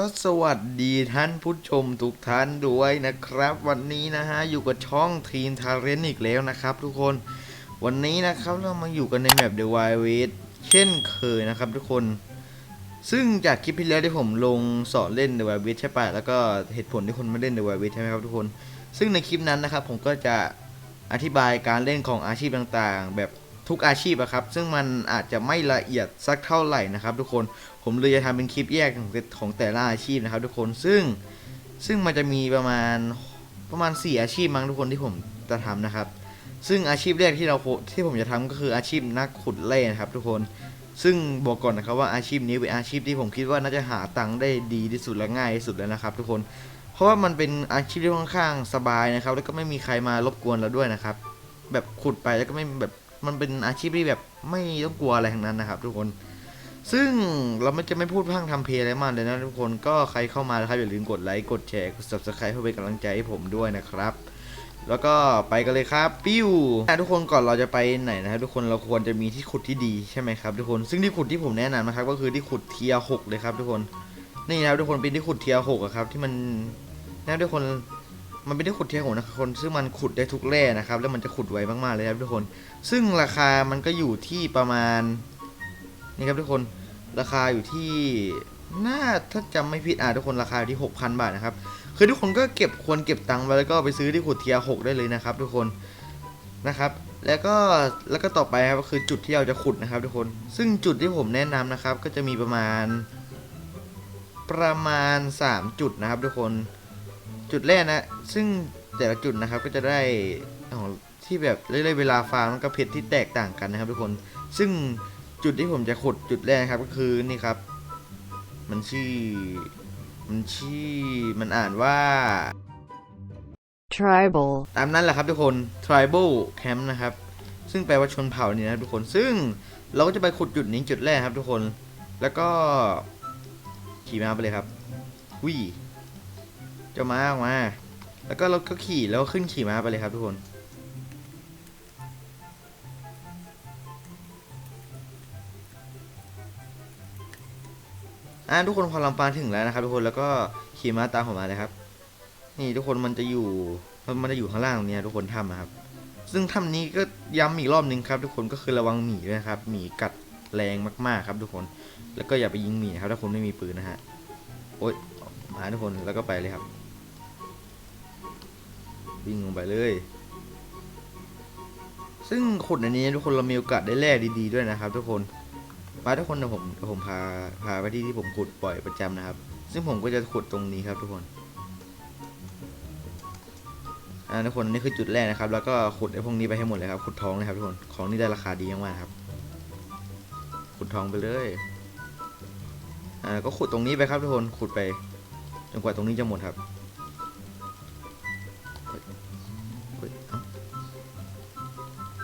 ก็สวัสดีท่านผู้ชมทุกท่านด้วยนะครับ วันนี้นะฮะอยู่กับช่องทีนทาเรนอีกแล้วนะครับ ทุกคนวันนี้นะครับเรามาอยู่กันในแมป The Wild West เช่นเคยนะครับ ทุกคน ซึ่งจากคลิปที่แล้วที่ผมลงสอนเล่น The Wild West ใช่ปะแล้วก็เหตุผลที่คนไม่เล่น The Wild West ใช่ไหมครับทุกคน ซึ่งในคลิปนั้นนะครับผมก็จะอธิบายการเล่นของอาชีพต่างๆ แบบ ทุกอาชีพอะครับ ซึ่งมันอาจจะไม่ละเอียดสักเท่าไหร่นะครับ ทุกคนผมเลยจะทำเป็นคลิปแยกของของแต่ละอาชีพนะครับ ทุกคนซึ่งซึ่งมันจะมีประมาณประมาณ 4 อาชีพมั้งทุกคนที่ผมจะทำนะครับ ซึ่งอาชีพแรกที่เราที่ผมจะทำก็คืออาชีพนักขุดแร่นะครับ ทุกคนซึ่งบอกก่อนนะครับว่าอาชีพนี้เป็นอาชีพที่ผมคิดว่าน่าจะหาตังค์ได้ดีที่สุดและง่ายที่สุดแล้วนะครับ ทุกคน เพราะว่ามันเป็นอาชีพที่ค่อนข้างสบายนะครับ แล้วก็ไม่มีใครมารบกวนเราด้วยนะครับ แบบขุดไปแล้วก็ไม่แบบ มันเป็นอาชีพที่แบบไม่ต้องกลัวอะไรทั้งนั้นนะครับ ทุกคน ซึ่งเราไม่จะไม่พูดพร่งทำเพลอะไรมากเลยนะทุกคนก็ใครเข้ามานะครับอย่าลืมกดไลค์กดแชร์กด subscribe เพื่อเป็นกำลังใจให้ผมด้วยนะครับ แล้วก็ไปกันเลยครับปิ้วอ่ทุกคนก่อนเราจะไปไหนนะครับทุกคนเราควรจะมีที่ขุดที่ดีใช่ไหมครับทุกคนซึ่งที่ขุดที่ผมแนะนำนะครับ ก็คือที่ขุดเทียหกเลยครับ ทุกคนนี่นะครับทุกคนเป็นที่ขุดเทียหกอะครับที่มันนะทุกคน มันเป็นที่ขุดเทียหกนะครับทุกคนซึ่งมันขุดได้ทุกแร่นะครับ แล้วมันจะขุดไวมากๆเลยครับทุกคน ซึ่งราคามันก็อยู่ที่ประมาณนี่ครับทุกคนราคาอยู่ที่น่าถ้าจำไม่ผิดอะทุกคนราคาอยู่ที่ 6,000 บาทนะครับคือทุกคนก็เก็บควรเก็บตังค์ไว้แล้วก็ไปซื้อที่ขุดเทียร์หกได้เลยนะครับ ทุกคนนะครับ แล้วก็แล้วก็ต่อไปครับก็คือจุดที่เราจะขุดนะครับ ทุกคน ซึ่งจุดที่ผมแนะนำนะครับ ก็จะมีประมาณ ประมาณ 3 จุดนะครับ ทุกคน จุดแรกนะ ซึ่งแต่ละจุดนะครับก็จะได้ของที่แบบเรื่อยๆเวลาฟาร์มแล้วก็เพชรที่แตกต่างกันนะครับทุกคน ซึ่งจุดที่ผมจะขุดจุดแรกนะครับก็คือนี่ครับ มันชื่อ มันชื่อ มันอ่านว่า tribal, ตามนั้นแหละครับทุกคน tribal camp นะครับ ซึ่งแปลว่าชนเผ่านี่นะครับทุกคน ซึ่งเราก็จะไปขุดจุดนี้จุดแรกครับทุกคน แล้วก็ขี่ม้าไปเลยครับวิเจ้าม้าออกมา แล้วก็เราก็ขี่แล้วก็ขึ้นขี่ม้าไปเลยครับทุกคน อ่าทุกคนพอลำปางถึงแล้วนะครับ ทุกคนแล้วก็ขี่ม้าตามผมมาเลยครับ นี่ทุกคนมันจะอยู่มันจะอยู่ข้างล่างตรงเนี้ยทุกคนถ้ำนะครับ ซึ่งถ้ำนี้ก็ย้ำอีกรอบหนึ่งครับ ทุกคนก็คือระวังหมีด้วยนะครับหมีกัดแรงมากๆครับทุกคน แล้วก็อย่าไปยิงหมีนะครับ ถ้าคุณไม่มีปืนนะฮะ โอ๊ยมาทุกคนแล้วก็ไปเลยครับ วิ่งลงไปเลย ซึ่งขุดในนี้ทุกคนเรามีโอกาสได้แร่ดีๆด้วยนะครับ ทุกคนมาทุกคนเดี๋ยวผมเดี๋ยวผมพาพาไปที่ที่ผมขุดบ่อยประจำนะครับ ซึ่งผมก็จะขุดตรงนี้ครับทุกคนอ่าทุกคนนี่คือจุดแรกนะครับ แล้วก็ขุดไอ้พวกนี้ไปให้หมดเลยครับขุดทองเลยครับทุกคนของนี่ได้ราคาดีมากครับ ขุดทองไปเลยอ่าก็ขุดตรงนี้ไปครับทุกคนขุดไปจนกว่าตรงนี้จะหมดครับ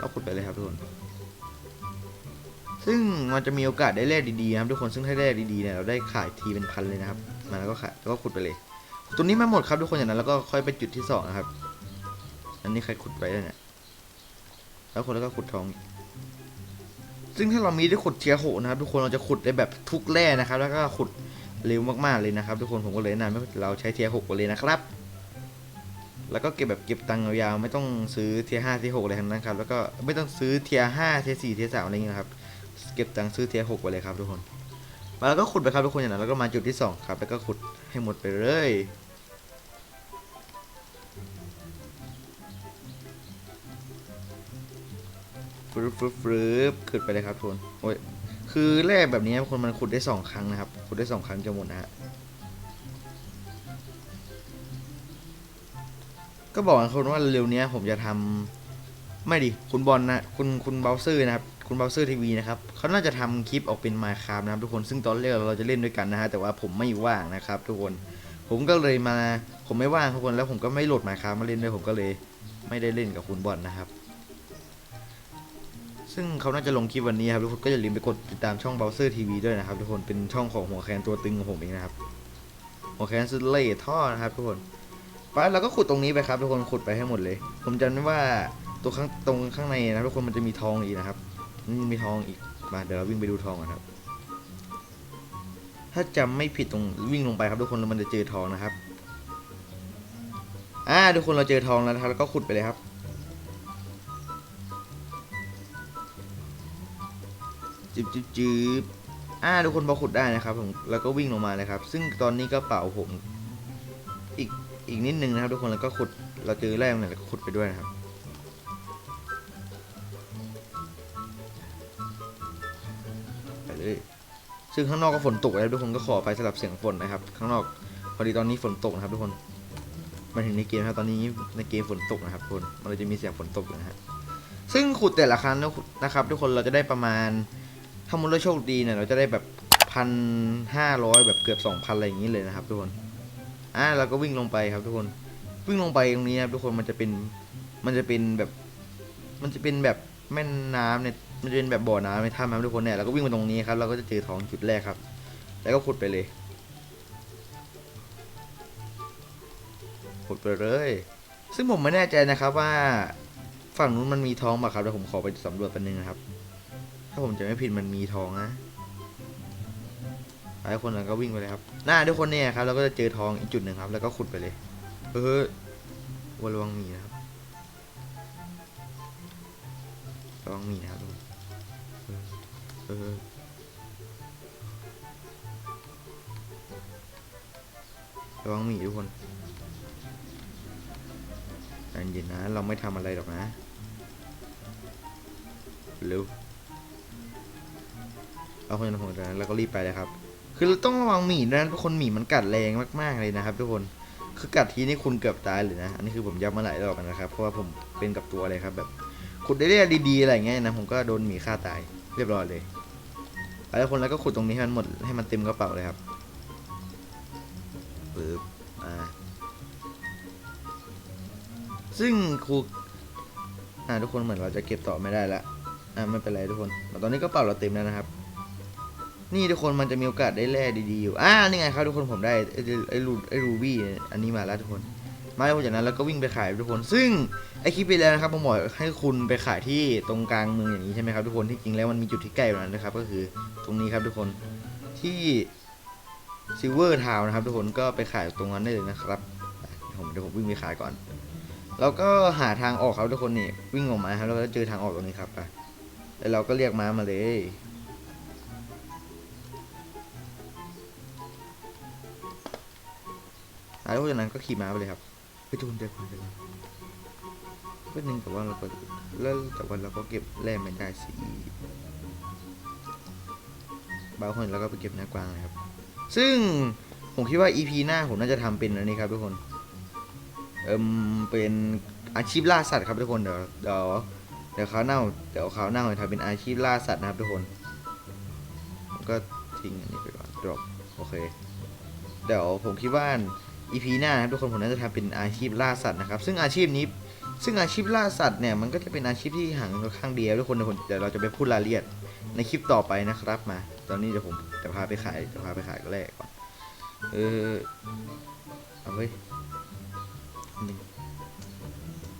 เราขุดไปเลยครับทุกคน ซึ่งมันจะมีโอกาสได้แร่ดีๆนะครับทุกคนซึ่งถ้าได้ดีๆเนี่ยเราได้ขายทีเป็นพันเลยนะครับมาแล้วก็ขายแล้วก็ขุดไปเลยตรงนี้มาหมดครับทุกคนอย่างนั้นแล้วก็ค่อยไปจุดที่สองนะครับ อันนี้ใครขุดไปแล้วเนี่ยแล้วคนแล้วก็ขุดทอง ซึ่งถ้าเรามีได้ขุดเทียโหนะครับ ทุกคนเราจะขุดได้แบบทุกแร่นะครับ แล้วก็ขุดเร็วมากๆเลยนะครับ ทุกคนผมก็เลยแนะนำให้เราใช้เทียร์หกไปเลยนะครับ แล้วก็เก็บแบบเก็บตังค์ยาวๆไม่ต้องซื้อเทียห้าเทียหกอะไรทั้งนั้นครับ แล้วก็ไม่ต้องซื้อเทียห้าเทียสี่เทียสามอะไรเงี้ยครับ เก็บตังค์ซื้อเทียหกไปเลยครับทุกคน มาแล้วก็ขุดไปครับทุกคนอย่างนั้นแล้วก็มาจุดที่สองครับ แล้วก็ขุดให้หมดไปเลยฟรึบฟรึบฟรึบขึ้นไปเลยครับทุกคน โอ้ย คือแร่แบบนี้คนมันขุดได้สองครั้งนะครับ ขุดได้สองครั้งจะหมดนะฮะ ก็บอกกับคนว่าเร็วนี้ผมจะทำไม่ดิคุณบอลนะคุณคุณเบลเซอร์นะครับคุณเบลเซอร์ทีวีนะครับเขาน่าจะทำคลิปออกเป็นมาคา f นะครับทุกคนซึ่งตอนแรกเราจะเล่นด้วยกันนะฮะแต่ว่าผมไม่ว่างนะครับ ทุกคน ผมก็เลยมาผมไม่ว่างทุกคนแล้วผมก็ไม่โหลดมาคา f มาเล่นด้วยผมก็เลย ไม่ได้เล่นกับคุณบอลนะครับ ซึ่งเขาน่าจะลงคลิปวันนี้ครับทุกคนก็อย่าลืมไปกดติดตามช่อง Bowser TV ด้วยนะครับ ทุกคนเป็นช่องของหัวแคนตัวตึงของผมเองนะครับหัวแคนสุดเล่ท่อนะครับทุกคน ไปเราก็ขุดตรงนี้ไปครับทุกคนขุดไปให้หมดเลย ผมจำได้ว่าตัวข้างตรงข้างในนะทุกคนมันจะมีทองอีกนะครับมันมีทองอีกมาเดี๋ยวเราวิ่งไปดูทองกันครับ ถ้าจำไม่ผิดตรงวิ่งลงไปครับทุกคนแล้วมันจะเจอทองนะครับอ่าทุกคนเราเจอทองแล้วนะครับแล้วก็ขุดไปเลยครับจิบจิบจิบอ่าทุกคนพอขุดได้นะครับผมแล้วก็วิ่งลงมาเลยครับ ซึ่งตอนนี้กระเป๋าผมอีก อีกนิดนึงนะครับ ทุกคนแล้วก็ขุดเราเจอแร่เนี่ยแล้วก็ขุดไปด้วยนะครับไปเลยซึ่งข้างนอกก็ฝนตกแล้วทุกคนก็ขอไปสำหรับเสียงฝนนะครับ ข้างนอกพอดีตอนนี้ฝนตกนะครับ ทุกคนมาถึงในเกมครับตอนนี้ในเกมฝนตกนะครับทุกคนมันเลยจะมีเสียงฝนตกนะฮะซึ่งขุดแต่ละครั้งนะครับ ทุกคนเราจะได้ประมาณถ้ามุนเราโชคดีเนี่ยเราจะได้แบบพันห้าร้อยแบบเกือบสองพันอะไรอย่างนี้เลยนะครับ ทุกคน อ่าเราก็วิ่งลงไปครับทุกคน วิ่งลงไปตรงนี้นะครับทุกคนมันจะเป็น มันจะเป็นแบบ มันจะเป็นแบบแม่น้ำเนี่ย มันจะเป็นแบบบ่อน้ำในถ้ำครับทุกคนเนี่ยเราก็วิ่งมาตรงนี้ครับ เราก็จะเจอทองจุดแรกครับ แล้วก็ขุดไปเลย ขุดไปเลย ซึ่งผมไม่แน่ใจนะครับว่าฝั่งนู้นมันมีทองป่ะครับเดี๋ยวผมขอไปสำรวจแป๊บนึงนะครับ ถ้าผมจะไม่ผิดมันมีทองนะ หลายคนเราก็วิ่งไปเลยครับหน้าทุกคนเนี่ยครับเราก็จะเจอทองอีกจุดหนึ่งครับ แล้วก็ขุดไปเลยเฮ้ยวัวระวังมีนะครับระวังมีนะครับทุกคนเออระวังมีทุกคนใจเย็นนะ เราไม่ทำอะไรหรอกนะเร็วเอาคนของจากนั้นเราก็รีบไปเลยครับ คือเราต้องระวังหมีด้วยนะทุกคนหมีมันกัดแรงมากๆเลยนะครับ ทุกคนคือกัดทีนี่คุณเกือบตายเลยนะ อันนี้คือผมย้ำมาหลายรอบแล้วนะครับ เพราะว่าผมเป็นกับตัวเลยครับแบบขุดได้เรื่อยดีๆอะไรเงี้ยนะผมก็โดนหมีฆ่าตายเรียบร้อยเลยแล้วคนแล้วก็ขุดตรงนี้ให้มันหมดให้มันเต็มกระเป๋าเลยครับปึ๊บอ่าซึ่งครูอ่าทุกคนเหมือนเราจะเก็บต่อไม่ได้ละอ่าไม่เป็นไรทุกคนตอนนี้กระเป๋าเราเต็มแล้วนะครับ นี่ทุกคนมันจะมีโอกาสได้แร่ดีๆอยู่ อ่า นี่ไงครับทุกคนผมได้ไอ้รูไอ้รูบี้อันนี้มาแล้วทุกคน มาแล้วจากนั้นแล้วก็วิ่งไปขายทุกคน ซึ่งไอคลิปไปแล้วนะครับผมบอกให้คุณไปขายที่ตรงกลางเมืองอย่างนี้ใช่ไหมครับทุกคน ที่จริงแล้วมันมีจุดที่ใกล้กว่านั้นนะครับ ก็คือตรงนี้ครับทุกคน ที่ซิลเวอร์ทาวนะครับทุกคน ก็ไปขายตรงนั้นได้เลยนะครับ ผมเดี๋ยวผมวิ่งไปขายก่อน แล้วก็หาทางออกครับทุกคนนี่วิ่งออกมาครับแล้วก็เจอทางออกตรงนี้ครับไปแล้วเราก็เรียกม้ามาเลย แล้วจากนั้นก็ขี่ม้าไปเลยครับไปทุนเดียวกันเลยเพื่อนหนึ่งแต่ว่าเราก็แล้วแต่ว่าเราก็เก็บแร่ไม่ได้สิบางคนเราก็ไปเก็บหน้ากวางนะครับ ซึ่งผมคิดว่า EP หน้าผมน่าจะทำเป็นอันนี้ครับทุกคน เอิมเป็นอาชีพล่าสัตว์ครับทุกคนเดี๋ยวเดี๋ยวเดี๋ยวเขาวหน้าเดี๋ยวเขาวหน้าผมทำเป็นอาชีพล่าสัตว์นะครับทุกคนก็ทิ้งอันนี้ไปก่อนดรอปโอเค เดี๋ยวผมคิดว่า EP หน้านะครับทุกคนผมน่าจะทำเป็นอาชีพล่าสัตว์นะครับ ซึ่งอาชีพนี้ซึ่งอาชีพล่าสัตว์เนี่ยมันก็จะเป็นอาชีพที่หางค่อนข้างเดีครับทุกคนเดี๋ยวผมเดี๋ยวเราจะไปพูดรายละเอียดในคลิปต่อไปนะครับมา ตอนนี้เดี๋ยวผมจะพาไปขายจะพาไปขายก็แรกก่อนเออเอาเว้ยนี่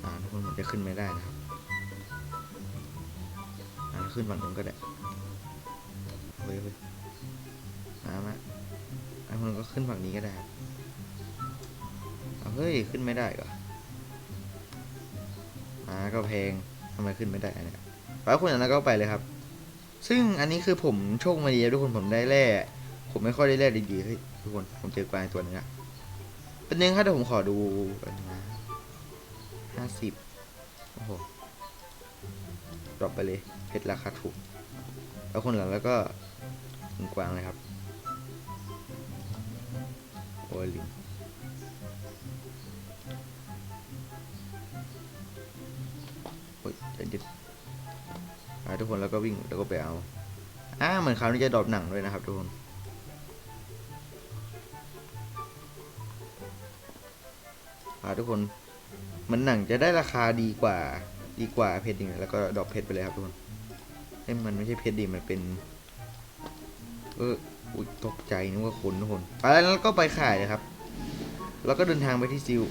อ่าทุกคนมันจะขึ้นไม่ได้นะครับอ่าขึ้นฝั่งนู้นก็ได้เว้ยเว้ยมามาอันคนก็ขึ้นฝั่งนี้ก็ได้ครับ เฮ้ย ขึ้นไม่ได้เหรออ่าก็แพงทำไมขึ้นไม่ได้เนี่ยไปคุณอันนั้นก็ไปเลยครับ ซึ่งอันนี้คือผมโชคมาดีทุกคนผมได้แร่ผมไม่ค่อยได้แร่ดีๆเฮ้ยทุกคนผมเจอกวางตัวนึงอะเป็นนึงครับเดี๋ยวผมขอดูกันนะห้าสิบโอ้โหดรอปไปเลยเพชรราคาถูก แล้วคนหลังแล้วก็ถึงกวางเลยครับโอ้ยลิง โอ้ยเดี๋ยวเดี๋ยวอ่าทุกคนแล้วก็วิ่งแล้วก็ไปเอาอ่าเหมือนคราวนี้จะดรอปหนังด้วยนะครับทุกคนอ่าทุกคนเหมันหนังจะได้ราคาดีกว่าดีกว่าเพชรจริงแล้วก็ดรอปเพชรไปเลยครับทุกคนเอ้มันไม่ใช่เพชรดีมันเป็นเอออุ้ยตกใจนึกว่าคนทุกคนไปแล้วก็ไปขายเลยครับ แล้วก็เดินทางไปที่ซิล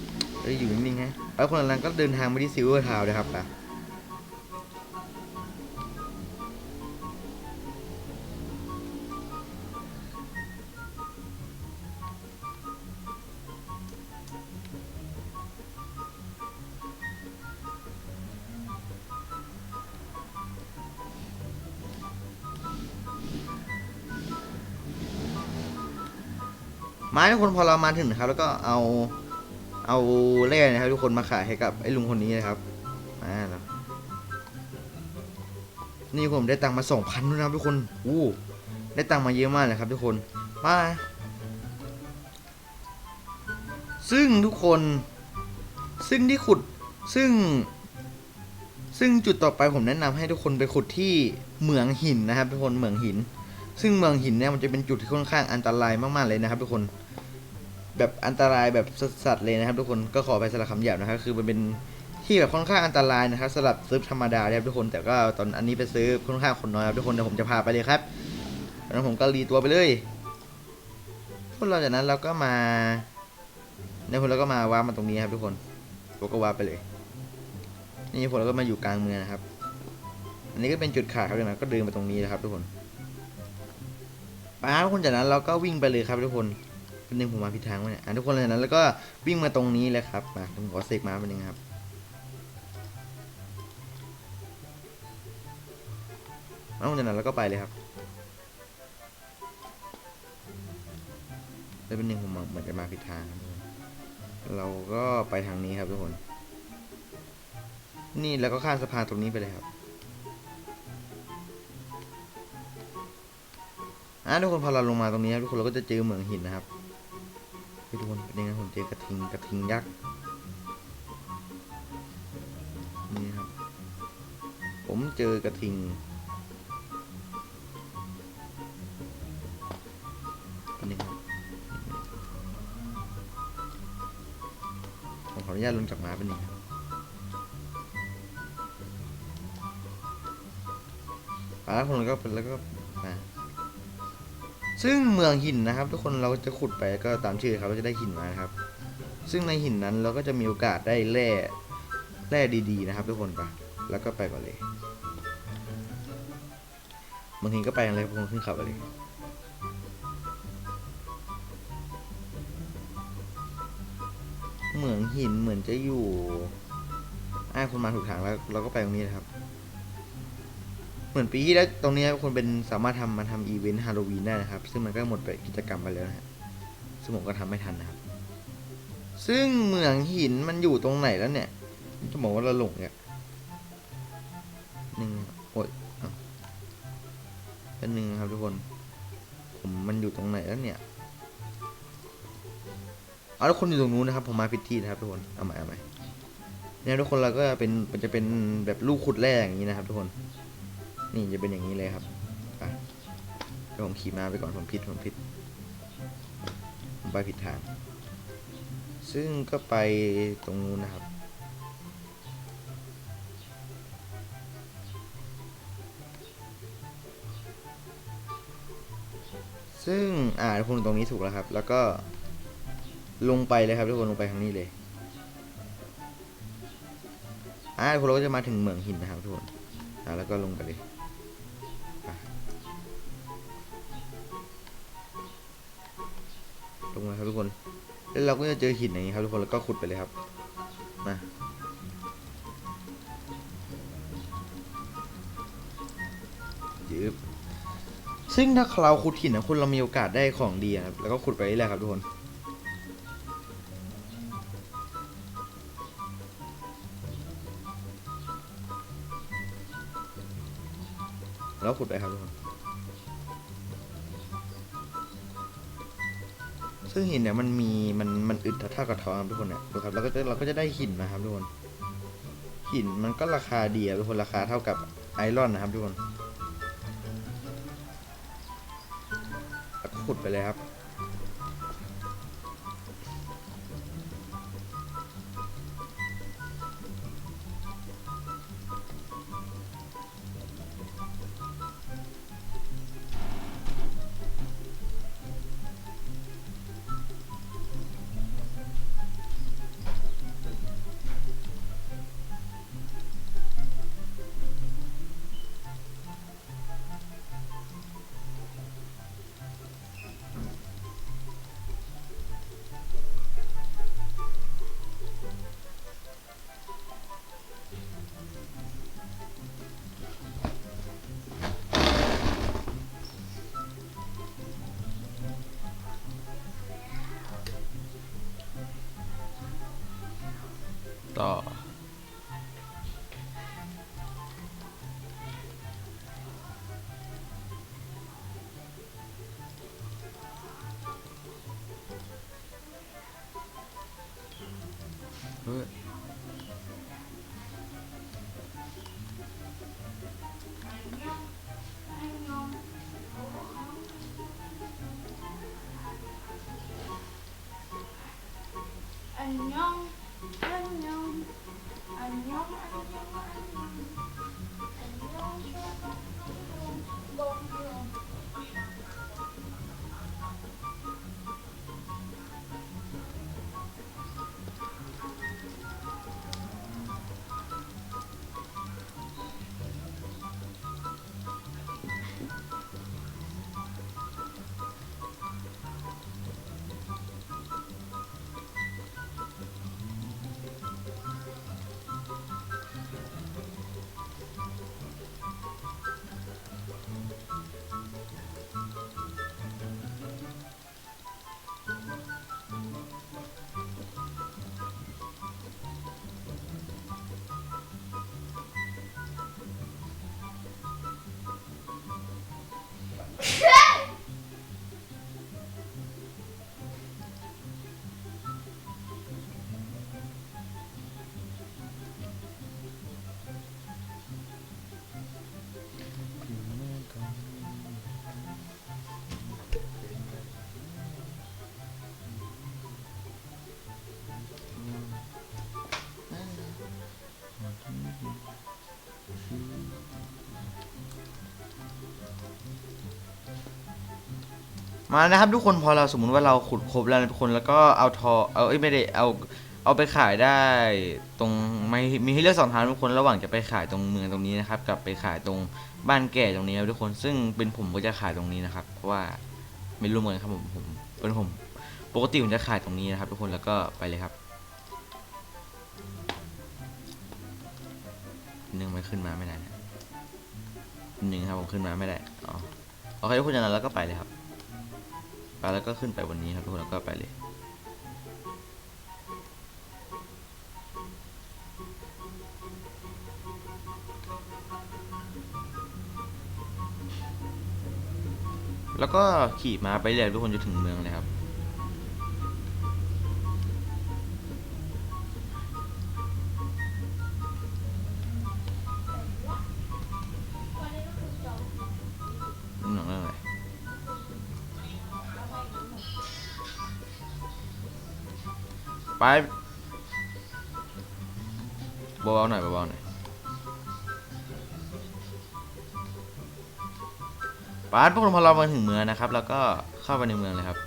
เอ้ยอยู่นิ่งๆฮะแล้วคนนั้นก็เดินทางไปที่ซิลเวอร์ทาวน์เลยครับไป ไม้ทุกคนพอเรามาถึงนะครับ แล้วก็เอาเอาแร่นะครับ ทุกคนมาขายให้กับไอ้ลุงคนนี้นะครับมาแล้วนี่ผมได้ตังค์มาสองพันด้วยนะครับทุกคนอู้ได้ตังค์มาเยอะมากเลยครับ ทุกคนมาซึ่งทุกคน ซึ่งที่ขุดซึ่ง ซึ่งจุดต่อไปผมแนะนำให้ทุกคนไปขุดที่เหมืองหินนะครับ ทุกคนเหมืองหิน ซึ่งเมืองหินเนี่ยมันจะเป็นจุดที่ค่อนข้างอันตรายมากๆเลยนะครับ ทุกคน แบบอันตรายแบบสัสๆเลยนะครับ ทุกคนก็ขอไปสลับคำหยาบนะครับ คือมันเป็นที่แบบค่อนข้างอันตรายนะครับสำหรับซื้อธรรมดานะครับทุกคนแต่ก็ตอนอันนี้ไปซื้อค่อนข้างคนน้อยครับทุกคนเดี๋ยวผมจะพาไปเลยครับแล้วผมก็รีตัวไปเลยพวกเราจากนั้นเราก็มาในคนเราก็มาว้าร์มาตรงนี้ครับ ทุกคนผมก็ว้าร์ไปเลย นี่ผมเราก็มาอยู่กลางเมืองนะครับ อันนี้ก็เป็นจุดขาดครับทุกคนก็เดินมาตรงนี้นะครับ ทุกคนป้าทุกคนจากนั้นเราก็วิ่งไปเลยครับ ทุกคน เป็นหนึ่งผมมาผิดทางวะเนี่ยอะทุกคนเลยนั้นแล้วก็วิ่งมาตรงนี้เลยครับมาผมขอเสกมาเป็นหนึ่งครับแล้วจากนั้นเราก็ไปเลยครับแล้วเป็นหนึ่งผมเหมือนจะมาผิดทางเราก็ไปทางนี้ครับทุกคน นี่แล้วก็ข้ามสะพานตรงนี้ไปเลยครับอะทุกคนพอเราลงมาตรงนี้ครับทุกคนเราก็จะเจอเหมืองหินนะครับ เฮ้ยทุกคนเป็นยังไงผมเจอกระทิงกระทิงยักษ์นี่ครับ ผมเจอกระทิง อันนี้ครับผมขออนุญาตลงจากม้าเป็นหนึ่งอ่าแล้วคนก็แล้วก็มา ซึ่งเมืองหินนะครับ ทุกคนเราจะขุดไปก็ตามชื่อครับเราจะได้หินมาครับ ซึ่งในหินนั้นเราก็จะมีโอกาสได้แร่แร่ดีๆนะครับ ทุกคนไปแล้วก็ไปก่อนเลยบางทีก็ไปกันเลยพวกขึ้นเขาไปเลยเหมืองหินเหมือนจะอยู่อ่าคนมาถูกทางแล้ว เราก็ไปตรงนี้นะครับ เหมือนปีที่แล้วตรงนี้คนเป็นสามารถทำมาทำอีเวนต์ฮาโลวีนได้นะครับ ซึ่งมันก็หมดไปกิจกรรมไปแล้วนะฮะซึ่งผมก็ทำไม่ทันนะครับ ซึ่งเหมืองหินมันอยู่ตรงไหนแล้วเนี่ยจะบอกว่าเราหลงเนี่ยหนึ่งโอ้ยเอาเป็นหนึ่งครับทุกคน ผมมันอยู่ตรงไหนแล้วเนี่ยเอาแล้วคนอยู่ตรงนู้นนะครับ ผมมาผิดที่นะครับทุกคนเอาใหม่เอาใหม่เนี่ยทุกคนเราก็เป็นมันจะเป็นแบบลูกขุดแร่อย่างนี้นะครับ ทุกคน นี่จะเป็นอย่างนี้เลยครับไปเดี๋ยวผมขี่มาไปก่อนผมผิดผมผิด ผมไปผิดทาง ซึ่งก็ไปตรงนู้นนะครับ ซึ่งอ่าทุกคนตรงนี้ถูกแล้วครับ แล้วก็ลงไปเลยครับทุกคนลงไปทางนี้เลยอ่าทุกคนเราก็จะมาถึงเหมืองหินนะครับทุกคนอ่าแล้วก็ลงไปเลย ลงมาครับทุกคน แล้วเราก็จะเจอหินอย่างนี้ครับทุกคนแล้วก็ขุดไปเลยครับมายืบซึ่งถ้าเราขุดหินนะคุณเรามีโอกาสได้ของดีครับแล้วก็ขุดไปเรื่อยๆครับทุกคนแล้วขุดไปครับทุกคน ซึ่งหินเนี่ยมันมีมันมันอึดเท่ากับทองทุกคนเนี่ยดูครับเราก็จะเราก็จะได้หินมาครับทุกคนหินมันก็ราคาดียรับทุกคนราคาเท่ากับไอรอนนะครับทุกคนก็ขุดไปเลยครับ 안 녕, มานะครับทุกคนพอเราสมมุติว่าเราขุดครบแล้วนะทุกคนแล้วก็เอาทอเอาเอ้ยไม่ได้เอาเอาไปขายได้ตรงไม่มีให้เลือกสองทางทุกคนระหว่างจะไปขายตรงเมืองตรงนี้นะครับกับไปขายตรงบ้านแก่ตรงนี้ครับทุกคนซึ่งเป็นผมก็จะขายตรงนี้นะครับเพราะว่าไม่รู้เหมือนครับผมผมเป็นผมปกติผมจะขายตรงนี้นะครับ ทุกคนแล้วก็ไปเลยครับหนึ่งไม่ขึ้นมาไม่ได้หนึ่งครับผมขึ้นมาไม่ได้อ๋อโอเคทุกคนอย่างนั้นแล้วก็ไปเลยครับ ไปแล้วก็ขึ้นไปบนนี้ครับทุกคนแล้วก็ไปเลยแล้วก็ขี่ม้าไปเรื่อยทุกคนจะถึงเมืองเลยครับ ไปเบาๆหน่อยเบาๆหน่อยปาดพวกเราพอเรามาถึงเมืองนะครับ แล้วก็เข้าไปในเมืองเลยครับ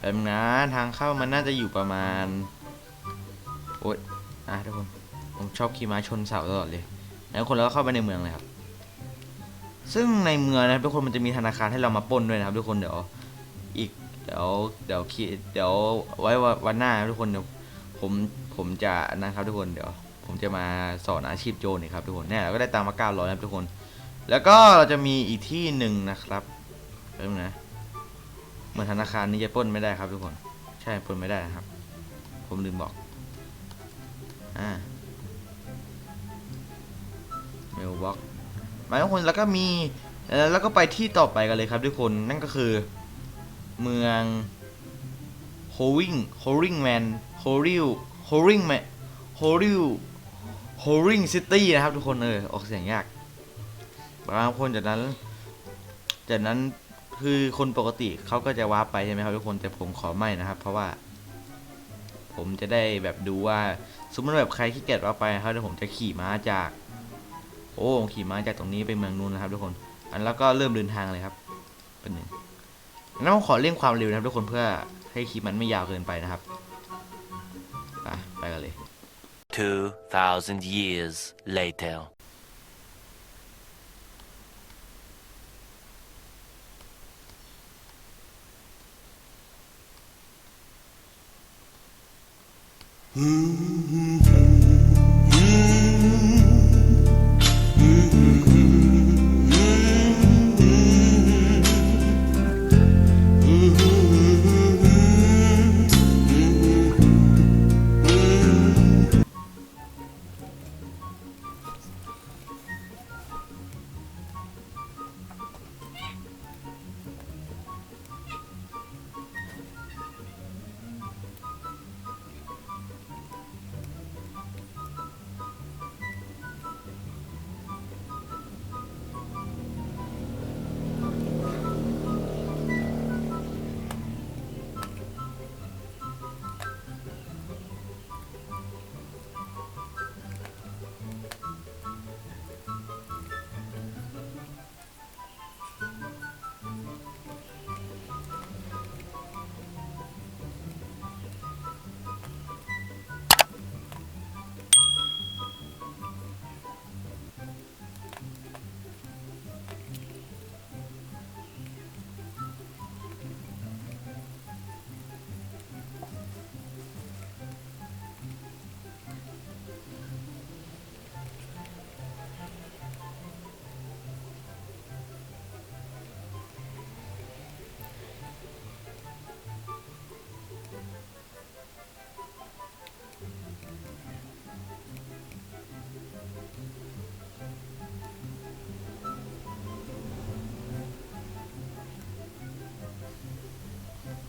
แบบนั้นทางเข้ามันน่าจะอยู่ประมาณ โอ๊ยอะทุกคนผมชอบขี่ม้าชนเสาตลอดเลย แล้วคนแล้วก็เข้าไปในเมืองเลยครับ ซึ่งในเมืองนะทุกคนมันจะมีธนาคารให้เรามาป้นด้วยนะครับ ทุกคนเดี๋ยวอีก เดี๋ยวเดี๋ยวคิดเดี๋ยวไว้วันหน้าทุกคนเดี๋ยวผมผมจะนะครับทุกคนเดี๋ยว ผมจะมาสอนอาชีพโจรนี่ครับทุกคนเนี่ยเราก็ได้ตังมา900นะครับทุกคน แล้วก็เราจะมีอีกที่หนึ่งนะครับเริ่มนะเหมือนธนาคารนี้จะปล้นไม่ได้ครับทุกคน ใช่ปล้นไม่ได้ครับ ผมลืมบอกอ่าเมลบ็อกมาทุกคนแล้วก็มีแล้วก็ไปที่ต่อไปกันเลยครับทุกคนนั่นก็คือ เมืองโฮวิงโฮริงแมนโฮริวโฮริงแมนโฮริวโฮริงซิตี้นะครับทุกคนเออออกเสียงยากบางคนจากนั้น จากนั้นคือคนปกติเขาก็จะว้าไปใช่ไหมครับทุกคนแต่ผมขอไม่นะครับ เพราะว่า ผมจะได้แบบดูว่าสมมติแบบใครขี้เกียจว้าไปครับเดี๋ยวผมจะขี่ม้าจาก โอ้ขี่ม้าจากตรงนี้ไปเมืองนู้นนะครับ ทุกคน อันแล้วก็เริ่มเดินทางเลยครับเป็นหนึ่ง งั้นผมขอเร่งความเร็วนะครับทุกคนเพื่อให้คลิปมันไม่ยาวเกินไปนะครับไปไปกันเลย 2,000 years later. ม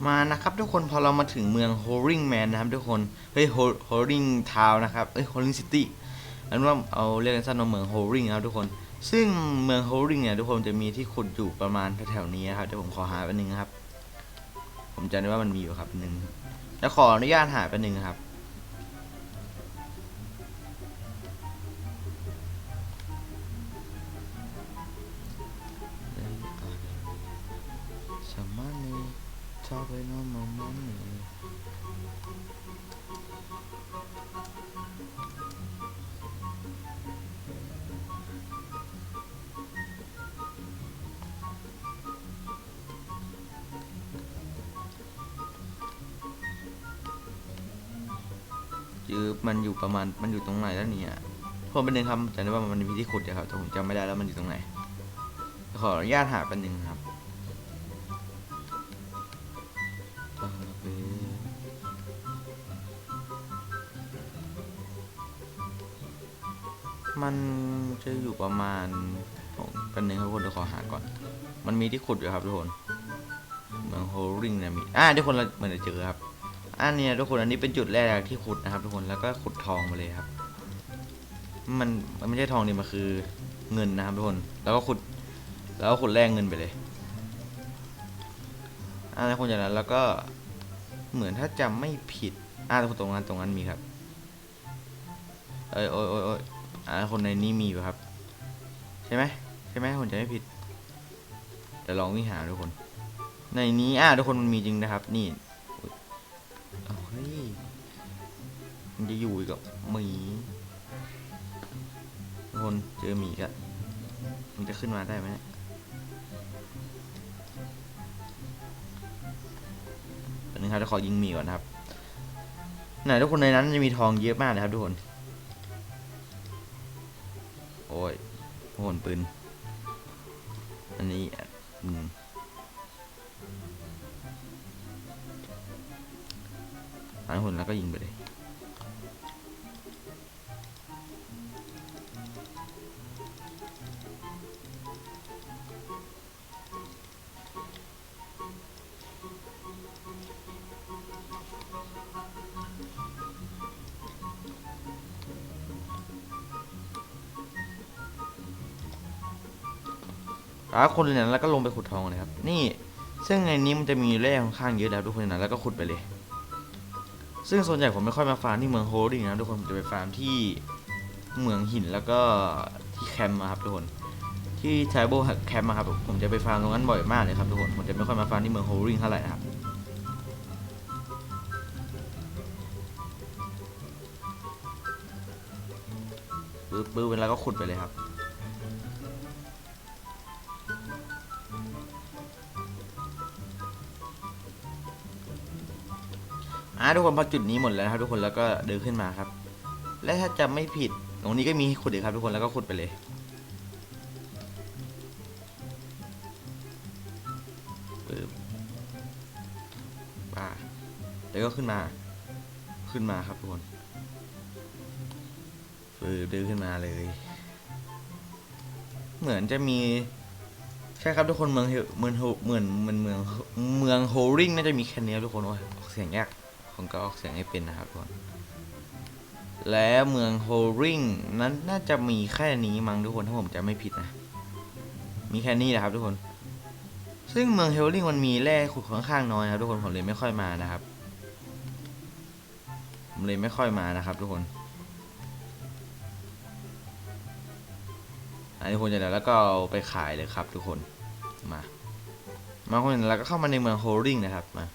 มานะครับทุกคนพอเรามาถึงเมืองโฮริงแมนนะครับทุกคน เฮ้ยโฮริงทาวนะครับเฮ้ยโฮริงซิตี้อันว่าเอาเรียกสั้นๆว่าเมืองโฮริงครับทุกคน ซึ่งเมืองโฮริงเนี่ยทุกคนจะมีที่ขุดอยู่ประมาณแถวๆนี้นะครับเดี๋ยวผมขอหาแป๊บนึงครับ ผมจำได้ว่ามันมีอยู่ครับแป๊บนึงแล้วขออนุญาตหาแป๊บนึงครับ tabe no mamani. คือมันอยู่ประมาณมันอยู่ตรงไหนแล้วเนี่ยผมเป็นหนึ่งครับจำได้ว่ามันมีที่ขุดอยู่ครับแต่ผมจำไม่ได้แล้วมันอยู่ตรงไหน ขออนุญาตหาเป็นหนึ่งครับ มันจะอยู่ประมาณของเป็นหนึ่งครับทุกคนเดี๋ยวขอหาก่อน มันมีที่ขุดอยู่ครับทุกคนเมืองโฮริงเนี่ยมีอ่าทุกคนเราเหมือนจะเจอครับอันเนี้ยทุกคนอันนี้เป็นจุดแรกที่ขุดนะครับ ทุกคนแล้วก็ขุดทองมาเลยครับ มันมันไม่ใช่ทองนี่มันคือเงินนะครับทุกคนแล้วก็ขุด แล้วก็ขุดแลกเงินไปเลยอ่าแล้คนจากนั้นแล้วก็เหมือนถ้าจำไม่ผิดอ่าตรงนั้นตรงนั้นมีครับเอ้ยโอ้ยโอ้ย อ่าคนในนี้มีอยู่ครับ ใช่ไหมใช่ไหมคนจะไม่ผิดเดี๋ยวลองวิ่งหาทุกคน ในนี้อ่าทุกคนมันมีจริงนะครับ นี่เอาเฮ้ยมันจะอยู่กับหมีทุกคนเจอหมีกันมันจะขึ้นมาได้ไหมเนี่ยนนี้ครับจะขอยิงหมีก่อนนะครับไหนทุกคนในนั้นจะมีทองเยอะมากเลยครับทุกคน โหนปืน อันนี้ อ่าคนในนั้นแล้วก็ลงไปขุดทองเลยครับ นี่ ซึ่งในนี้มันจะมีแร่ค่อนข้างเยอะแล้วทุกคนนนั้นแล้วก็ขุดไปเลย ซึ่งส่วนใหญ่ผมไม่ค่อยมาฟาร์มที่เมืองโฮลดิ้งนะทุกคน ผมจะไปฟาร์มที่เมืองหินแล้วก็ที่แคมป์ครับทุกคน ที่ไทโบแคมป์ครับ ผมจะไปฟาร์มตรงนั้นบ่อยมากเลยครับทุกคน ผมจะไม่ค่อยมาฟาร์มที่เมืองโฮลดิ้งเท่าไหร่นะครับปึ๊บปึ๊บเวลาก็ขุดไปเลยครับ อ่าทุกคนพอจุดนี้หมดแล้วนะครับทุกคนแล้วก็เดินขึ้นมาครับ และถ้าจำไม่ผิดตรงนี้ก็มีขุดอีกครับทุกคนแล้วก็ขุดไปเลย ปึ๊บป่าแล้วก็ขึ้นมา ขึ้นมาครับทุกคนปึ๊บเดินขึ้นมาเลย เหมือนจะมีใช่ครับทุกคนเมืองเมืองเหมือนเหมืองเมืองเมืองโฮริงน่าจะมีแค่นี้ทุกคนโอ้ยออกเสียงยาก ผมก็ออกเสียงให้เป็นนะครับทุกคนและเมืองโฮริงนั้นน่าจะมีแค่นี้มั้งทุกคนถ้าผมจำไม่ผิดนะ มีแค่นี้แหละครับทุกคน ซึ่งเมืองเฮลริงมันมีแร่ขุดค่อนข้างน้อยครับทุกคนผมเลยไม่ค่อยมานะครับผมเลยไม่ค่อยมานะครับ ทุกคน อันนี้คนจะแล้วก็เอาไปขายเลยครับ ทุกคนมามาคนแล้วก็เข้ามาในเมืองโฮริงนะครับมา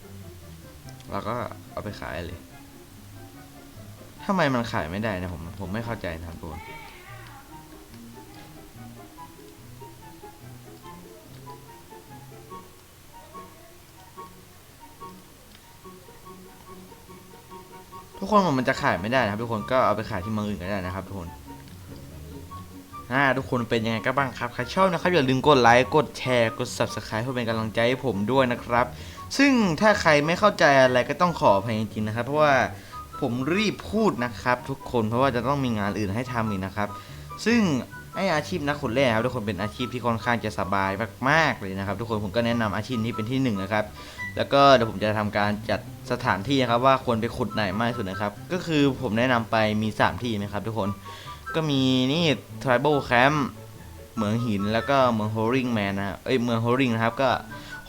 แล้วก็เอาไปขายเลยทำไมมันขายไม่ได้นะผม ผมไม่เข้าใจนะครับทุกคนทุกคนมันจะขายไม่ได้นะครับ ทุกคนก็เอาไปขายที่เมืองอื่นก็ได้นะครับทุกคนอ่าทุกคนเป็นยังไงกันบ้างครับใครชอบนะครับอย่าลืมกดไลค์กดแชร์กด subscribe เพื่อเป็นกำลังใจให้ผมด้วยนะครับ ซึ่งถ้าใครไม่เข้าใจอะไรก็ต้องขออภัยจริงๆนะครับ เพราะว่าผมรีบพูดนะครับ ทุกคนเพราะว่าจะต้องมีงานอื่นให้ทำอีกนะครับ ซึ่งไออาชีพนักขุดแร่ครับทุกคนเป็นอาชีพที่ค่อนข้างจะสบายมากๆเลยนะครับ ทุกคนผมก็แนะนำอาชีพนี้เป็นที่หนึ่งนะครับ แล้วก็เดี๋ยวผมจะทำการจัดสถานที่นะครับว่าควรไปขุดไหนมากที่สุดนะครับ ก็คือผมแนะนำไปมี 3 ที่นะครับ ทุกคนก็มีนี่ tribal camp เหมืองหินแล้วก็เมือง holding man นะเอ้ยเมือง holding นะครับก็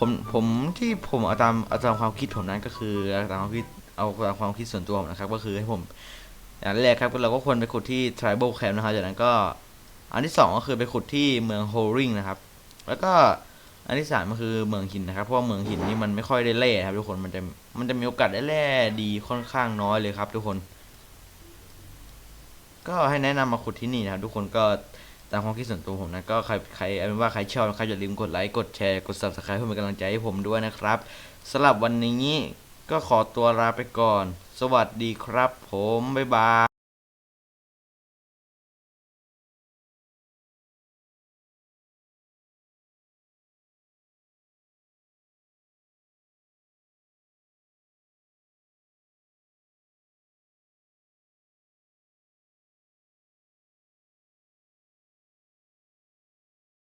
ผมผมที่ผมเอาตามเอาตามความคิดผมนั้นก็คือเอาตามความคิดเอาตามความคิดส่วนตัวผมนะครับ ก็คือให้ผมอย่างแรกครับเราก็ควรไปขุดที่ tribal camp นะครับจากนั้นก็ อันที่สองก็คือไปขุดที่เมือง holding นะครับ แล้วก็อันที่สามก็คือเมืองหินนะครับเพราะว่าเมืองหินนี่มันไม่ค่อยได้แร่ครับทุกคนมันจะมันจะมีโอกาสได้แร่ดีค่อนข้างน้อยเลยครับ ทุกคน ก็ให้แนะนำมาขุดที่นี่นะครับ ทุกคนก็ ตามความคิดส่วนตัวผมนะก็ใครใครเอาเป็นว่าใครชอบใครอย่าลืมกดไลค์กดแชร์กด subscribe เพื่อเป็นกำลังใจให้ผมด้วยนะครับสำหรับวันนี้ก็ขอตัวลาไปก่อน สวัสดีครับผม บ๊ายบาย